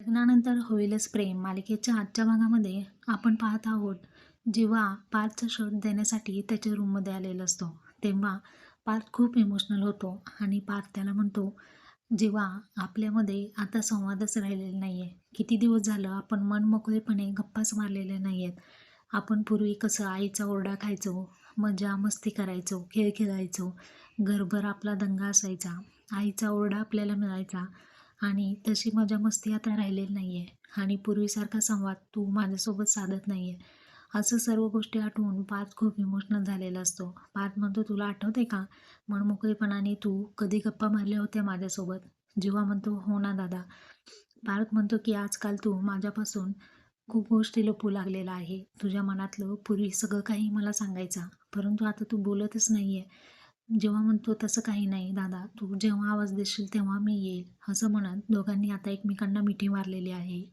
लग्नानंतर होईलच प्रेम. मालिकेच्या आजच्या भागामध्ये आपण पाहत आहोत जेव्हा पार्थचा शोध देण्यासाठी त्याच्या रूममध्ये आलेला असतो तेव्हा पार्थ खूप इमोशनल होतो आणि पार्थ त्याला म्हणतो जेव्हा आपल्यामध्ये आता संवादच राहिलेला नाही आहे किती दिवस झालं आपण मनमोकळेपणे गप्पाच मारलेल्या नाही आहेत आपण पूर्वी कसं आईचा ओरडा खायचो मजा मस्ती करायचो खेळ खेळायचो घरभर आपला दंगा असायचा. आईचा ओरडा आपल्याला मिळायचा. आणि तशी मजा मस्ती आता राहिलेली नाही आहे आणि पूर्वीसारखा संवाद तू माझ्यासोबत साधत नाही आहे असं सर्व गोष्टी आठवून पार्थ खूप इमोशनल झालेला असतो. पार्थ म्हणतो तुला आठवते का मनमोकळेपणाने तू कधी गप्पा मारल्या होत्या माझ्यासोबत? जेव्हा म्हणतो हो ना दादा पार्थ म्हणतो की आजकाल तू माझ्यापासून खूप गोष्टी लपू लागलेला आहे. तुझ्या मनातलं पूर्वी सगळं काही मला सांगायचा. परंतु आता तू बोलतच नाही आहे जेव्हा म्हणतो तसं काही नाही दादा तू जेव्हा आवाज देशील तेव्हा मी येईल. असं म्हणत दोघांनी आता एकमेकांना मिठी मारलेली आहे.